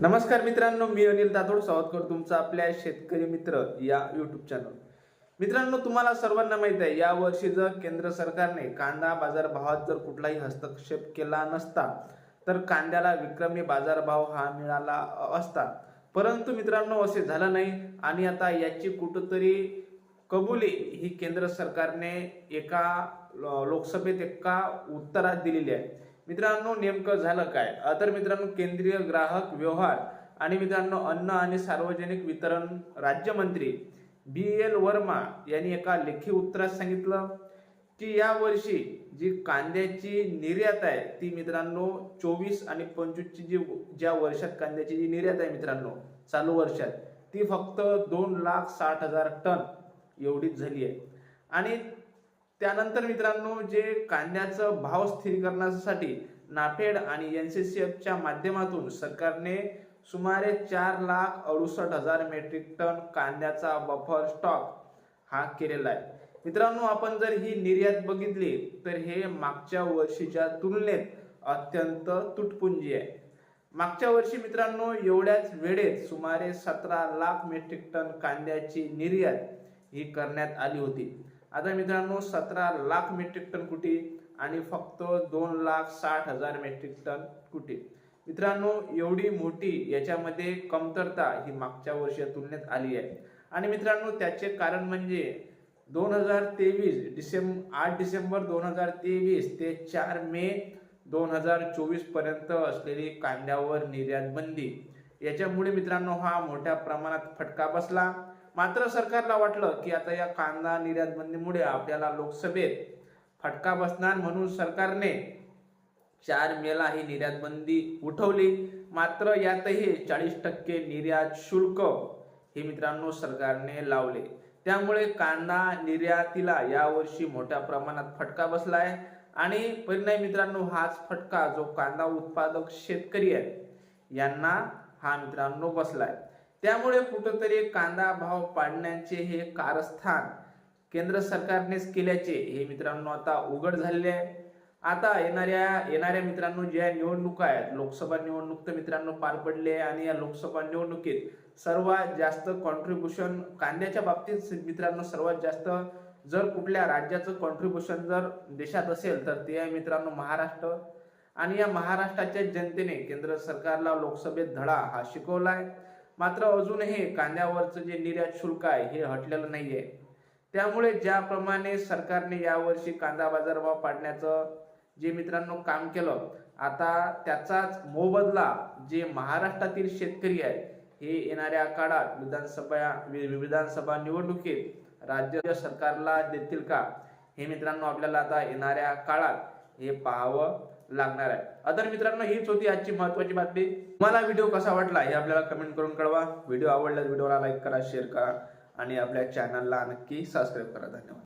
नमस्कार मित्रांनो मी अनिल दातोड स्वागत करतो तुमचं आपल्या शेतकरी मित्र या युट्यूब चॅनल मित्रांनो तुम्हाला सर्वांना माहीत आहे या वर्षी जर केंद्र सरकारने कांदा बाजारभावात जर कुठलाही हस्तक्षेप केला नसता तर कांद्याला विक्रमी बाजारभाव हा मिळाला असता. परंतु मित्रांनो असे झालं नाही आणि आता याची कुठंतरी कबुली ही केंद्र सरकारने एका लोकसभेत एका उत्तरात दिलेली आहे. मित्रांनो नेमकं झालं काय? तर मित्रांनो केंद्रीय ग्राहक व्यवहार आणि मित्रांनो अन्न आणि सार्वजनिक वितरण राज्यमंत्री बी. एल. वर्मा यांनी एका लेखी उत्तरात सांगितलं की या वर्षी जी कांद्याची निर्यात आहे ती मित्रांनो चोवीस आणि पंचवीसची जी ज्या वर्षात कांद्याची जी निर्यात आहे मित्रांनो चालू वर्षात ती फक्त दोन लाख साठ हजार टन एवढीच झाली आहे. आणि त्यानंतर मित्रांनो जे कांद्याचं भाव स्थिरीकरणासाठी नाफेड आणि एन सी सी एफच्या माध्यमातून सरकारने सुमारे चार लाख अडुसष्ट हजार मेट्रिक टन कांद्याचा बफर स्टॉक हा केलेला आहे. मित्रांनो आपण जर ही निर्यात बघितली तर हे मागच्या वर्षीच्या तुलनेत अत्यंत तुटपुंजी आहे. मागच्या वर्षी मित्रांनो एवढ्याच वेळेत सुमारे सतरा लाख मेट्रिक टन कांद्याची निर्यात ही करण्यात आली होती. आता मित्रांनो सतरा लाख मेट्रिक टन कुटी आणि फक्त दोन लाख साठ हजार मेट्रिक टन कुटी मित्रांनो एवढी मोठी याच्यामध्ये कमतरता ही मागच्या वर्षी तुलनेत आली आहे. आणि मित्रांनो त्याचे कारण म्हणजे दोन हजार तेवीस डिसेंब आठ डिसेंबर दोन हजार तेवीस ते चार मे दोन हजार चोवीसपर्यंत असलेली कांद्यावर निर्यात बंदी. याच्यामुळे मित्रांनो हा मोठ्या प्रमाणात फटका बसला. मात्र सरकारला वाटलं की आता या कांदा निर्यात बंदीमुळे आपल्याला लोकसभेत फटका बसणार म्हणून सरकारने चार मेला ही निर्यात बंदी उठवली. मात्र यातही चाळीस टक्के निर्यात शुल्क हे मित्रांनो सरकारने लावले. त्यामुळे कांदा निर्यातीला यावर्षी मोठ्या प्रमाणात फटका बसला आहे आणि परिणाम मित्रांनो हाच फटका जो कांदा उत्पादक शेतकरी आहे यांना हा मित्रांनो बसलाय. त्यामुळे कुठंतरी कांदा भाव पाडण्याचे हे कारस्थान केंद्र सरकारनेच केल्याचे हे मित्रांनो आता उघड झालेले आहे. आता येणाऱ्या येणाऱ्या मित्रांनो ज्या निवडणुका आहेत लोकसभा निवडणूक तर मित्रांनो पार पडले आहे आणि या लोकसभा निवडणुकीत सर्वात जास्त कॉन्ट्रीब्युशन कांद्याच्या बाबतीत मित्रांनो सर्वात जास्त जर कुठल्या राज्याचं कॉन्ट्रीब्युशन जर देशात असेल तर ते आहे मित्रांनो महाराष्ट्र. आणि या महाराष्ट्राच्या जनतेने केंद्र सरकारला लोकसभेत धडा हा शिकवला आहे मात्र अजूनही कांद्यावरचं जे निर्यात शुल्क आहे हे हटलेलं नाहीये. त्यामुळे ज्याप्रमाणे सरकारने यावर्षी कांदा बाजारभाव पाडण्याचं जे मित्रांनो काम केलं आता त्याचाच मोबदला जे महाराष्ट्रातील शेतकरी आहे हे येणाऱ्या काळात विधानसभा वि- विधानसभा निवडणुकीत राज्य सरकारला देतील का हे मित्रांनो आपल्याला आता येणाऱ्या काळात हे पाहावं. लागणार आहे. अदर मित्रांनो हीच होती आजची महत्वाची बातमी. मला व्हिडिओ कसा वाटला हे आपल्याला कमेंट करून कळवा. व्हिडिओ आवडल्यास व्हिडिओला लाईक करा शेअर करा आणि आपल्या चॅनलला नक्की सबस्क्राईब करा. धन्यवाद.